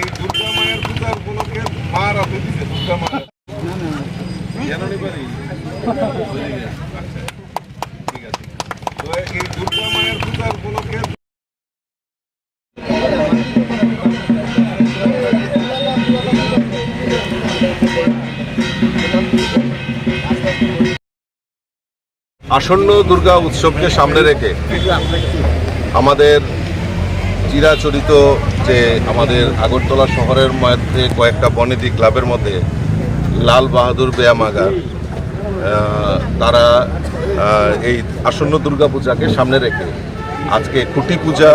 এই দুর্গা মায়ের পূজার উপলক্ষে মার আপনি দিছে দুর্গা মায়ের জানানি ঠিক আছে তো এই দুর্গা মায়ের পূজার উপলক্ষে আসন্ন দুর্গা উৎসবকে সামনে রেখে আমাদের চিরাচরিত যে আমাদের আগরতলা শহরের মধ্যে কয়েকটা বনেদি ক্লাবের মধ্যে লাল বাহাদুর ব্যায়ামাগার তারা এই আসন্ন দুর্গা পূজাকে সামনে রেখে আজকে খুঁটি পূজা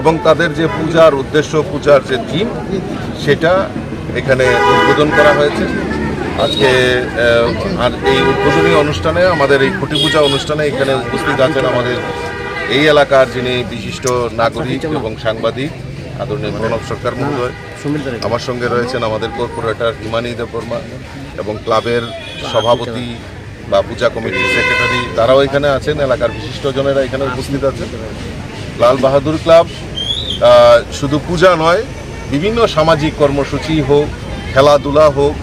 এবং তাদের যে পূজার উদ্দেশ্য, পূজার যে থিম সেটা এখানে উদ্বোধন করা হয়েছে। আজকে আর এই উদ্বোধনী অনুষ্ঠানে আমাদের এই খুঁটি পূজা অনুষ্ঠানে এখানে উপস্থিত আছেন আমাদের এই এলাকার যিনি বিশিষ্ট নাগরিক এবং সাংবাদিক আদরণীয় প্রণব সরকার মহোদয়। আমার সঙ্গে রয়েছেন আমাদের কর্পোরেটর হিমানি দেববর্মা এবং ক্লাবের সভাপতি বা পূজা কমিটির সেক্রেটারি তারাও এখানে আছেন এলাকার বিশিষ্টজনেরা এখানে উপস্থিত আছেন। লাল বাহাদুর ক্লাব শুধু পূজা নয় বিভিন্ন সামাজিক কর্মসূচি হোক খেলাধুলা হোক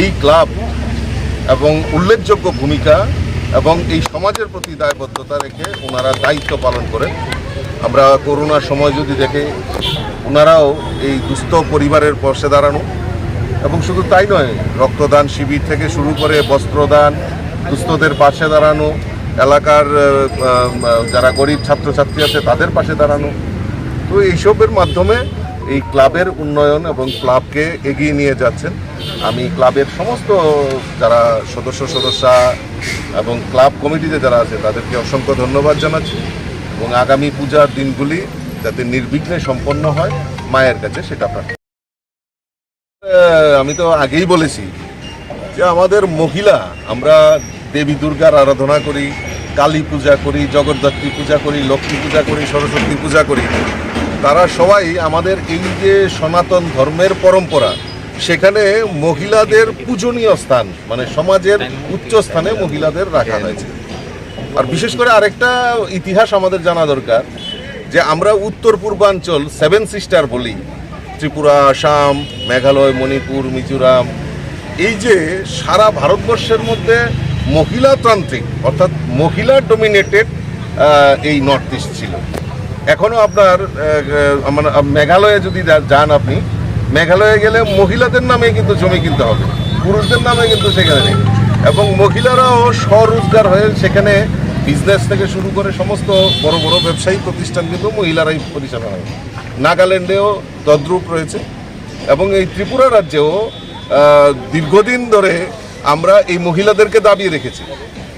এই ক্লাব এবং উল্লেখযোগ্য ভূমিকা এবং এই সমাজের প্রতি দায়বদ্ধতা রেখে ওনারা দায়িত্ব পালন করেন। আমরা করোনার সময় যদি দেখে, ওনারাও এই দুস্থ পরিবারের পাশে দাঁড়ানো। এবং শুধু তাই নয়, রক্তদান শিবির থেকে শুরু করে বস্ত্রদান, দুস্থদের পাশে দাঁড়ানো, এলাকার যারা গরিব ছাত্রছাত্রী আছে তাদের পাশে দাঁড়ানো। তো এইসবের মাধ্যমে এই ক্লাবের উন্নয়ন এবং ক্লাবকে এগিয়ে নিয়ে যাচ্ছেন। আমি ক্লাবের সমস্ত যারা সদস্য, সদস্যা এবং ক্লাব কমিটিতে যারা আছে, তাদেরকে অসংখ্য ধন্যবাদ জানাচ্ছি এবং আগামী পূজার দিনগুলি যাতে নির্বিঘ্নে সম্পন্ন হয়, মায়ের কাছে সেটা আমি তো আগেই বলেছি যে আমাদের মহিলা, আমরা দেবী দুর্গার আরাধনা করি, কালী পূজা করি, জগদ্ধাত্রী পূজা করি, লক্ষ্মী পূজা করি, সরস্বতী পূজা করি। তারা সবাই আমাদের এই যে সনাতন ধর্মের পরম্পরা, সেখানে মহিলাদের পূজনীয় স্থান মানে সমাজের উচ্চ স্থানে মহিলাদের রাখা হয়েছে। আর বিশেষ করে আরেকটা ইতিহাস আমাদের জানা দরকার, যে আমরা উত্তর পূর্বাঞ্চল সেভেন সিস্টার বলি, ত্রিপুরা, আসাম, মেঘালয়, মণিপুর, মিজোরাম। এই যে সারা ভারতবর্ষের মধ্যে মহিলাতান্ত্রিক, অর্থাৎ মহিলা ডোমিনেটেড এই নর্থ ইস্ট ছিল। এখনও আপনার মানে মেঘালয়ে যদি যান আপনি, মেঘালয়ে গেলে মহিলাদের নামে কিন্তু জমি কিনতে হবে, পুরুষদের নামে কিন্তু সেখানে নেই। এবং মহিলারাও স্বরোজগার হয়ে সেখানে বিজনেস থেকে শুরু করে সমস্ত বড় বড় ব্যবসায়ী প্রতিষ্ঠান কিন্তু মহিলারাই পরিচালনা হয় নাগাল্যান্ডেও তদ্রূপ রয়েছে এবং এই ত্রিপুরা রাজ্যেও দীর্ঘদিন ধরে আমরা এই মহিলাদেরকে দাবিয়ে রেখেছি।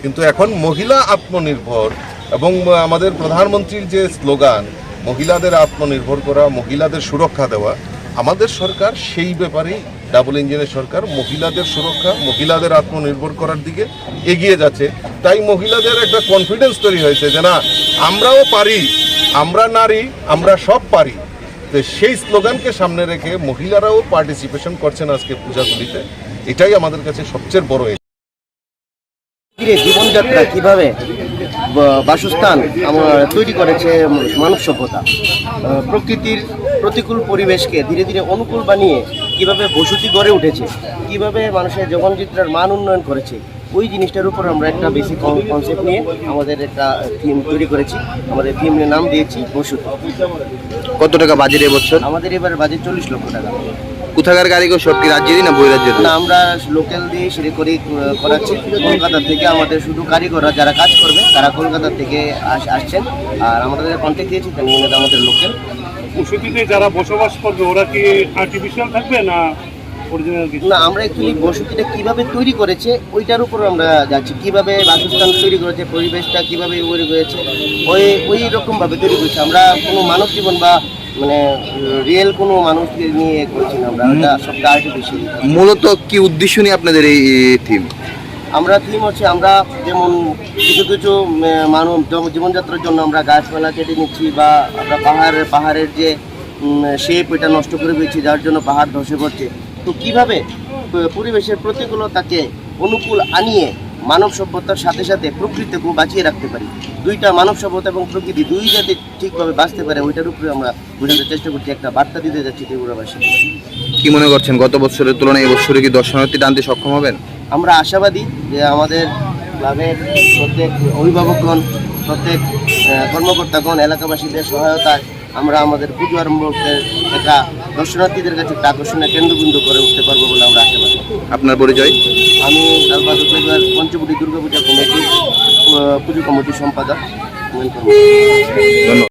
কিন্তু এখন মহিলা আত্মনির্ভর এবং আমাদের প্রধানমন্ত্রীর যে স্লোগান, মহিলাদের আত্মনির্ভর করা, মহিলাদের সুরক্ষা দেওয়া, আমাদের সরকার সেই ব্যাপারেই ডাবল ইঞ্জিনের সরকার, মহিলাদের সুরক্ষা, মহিলাদের আত্মনির্ভর করার দিকে এগিয়ে যাচ্ছে। তাই মহিলাদের একটা কনফিডেন্স তৈরি হয়েছে যে না, আমরাও পারি, আমরা নারী, আমরা সব পারি। তো সেই স্লোগানকে সামনে রেখে মহিলারাও পার্টিসিপেশন করছেন আজকে পূজাগুলিতে। এটাই আমাদের কাছে সবচেয়ে বড় ধীরে জীবনযাত্রা কীভাবে? বাসস্থান আমার তৈরি করেছে মানব সভ্যতা। প্রকৃতির প্রতিকূল পরিবেশকে ধীরে ধীরে অনুকূল বানিয়ে কীভাবে বসতি গড়ে উঠেছে কীভাবে মানুষের জীবনযাত্রার মান উন্নয়ন করেছে ওই জিনিসটার উপর আমরা একটা বেসিক কনসেপ্ট নিয়ে আমাদের একটা থিম তৈরি করেছি। আমাদের থিমের নাম দিয়েছি বসতি। কত টাকা বাজেট এবছর? আমাদের এবার বাজেট চল্লিশ লক্ষ টাকা। কোথাকার গাড়ি সব কি রাজ্যেরই না বহিরাজ্যের না আমরা লোকাল দিয়ে সেরে করে করাচ্ছি। কলকাতা থেকে আমাদের শুধু কারিগররা যারা কাজ করবে তারা কলকাতা থেকে আস- আসছেন। আর আমাদের কন্ট্যাক্ট দিয়েছি তেমনি আমাদের লোকাল বসতিতে যারা বসবাস করবে ওরা কি আর্টিফিশিয়াল থাকবে না অরিজিনাল কিছু? না আমরা অ্যাকচুয়ালি বসতিটা কীভাবে তৈরি করেছে ওইটার উপর আমরা যাচ্ছি। কীভাবে বাসস্থান তৈরি করেছে পরিবেশটা কীভাবে তৈরি করেছে ওই ওই রকম ভাবে তৈরি করেছে। আমরা কোনো মানব জীবন বা মানে রিয়েল কোনো মানুষকে নিয়ে এ করছি না আমরা ওটা সবটা আর্টিফিশিয়াল মূলত কি উদ্দেশ্য নিয়ে আপনাদের এই থিম আমরা থিম হচ্ছে আমরা যেমন কিছু কিছু মানব জীবনযাত্রার জন্য আমরা গাছপালা কেটে নিচ্ছি বা আমরা পাহাড়ের পাহাড়ের যে শেপ এটা নষ্ট করে দিচ্ছি যার জন্য পাহাড় ধসে পড়ছে তো কীভাবে পরিবেশের প্রতিকূলতাকে অনুকূল আনিয়ে মানব সভ্যতার সাথে সাথে প্রকৃতিকেও বাঁচিয়ে রাখতে পারি? দুইটা মানব সভ্যতা এবং প্রকৃতি দুই যাতে ঠিকভাবে বাঁচতে পারে ওইটার উপরে আমরা বোঝাতে চেষ্টা করছি। একটা বার্তা দিতে যাচ্ছি ত্রিপুরাবাসী কি মনে করছেন গত বছরের তুলনায় এবছরে কি দর্শনার্থী টানতে সক্ষম হবেন? আমরা আশাবাদী যে আমাদের ক্লাবের প্রত্যেক অভিভাবকগণ প্রত্যেক কর্মকর্তাগণ এলাকাবাসীদের সহায়তায় আমরা আমাদের পুজো আরম্ভকে একটা দর্শনার্থীদের কাছে একটা আকর্ষণের কেন্দ্রবিন্দু করে উঠতে পারব বলে আমরা আশাবাদী আপনার পরিচয়? আমি পরিবার পঞ্চবটি দুর্গাপূজা কমিটি পুজো কমিটির সম্পাদক। ধন্যবাদ।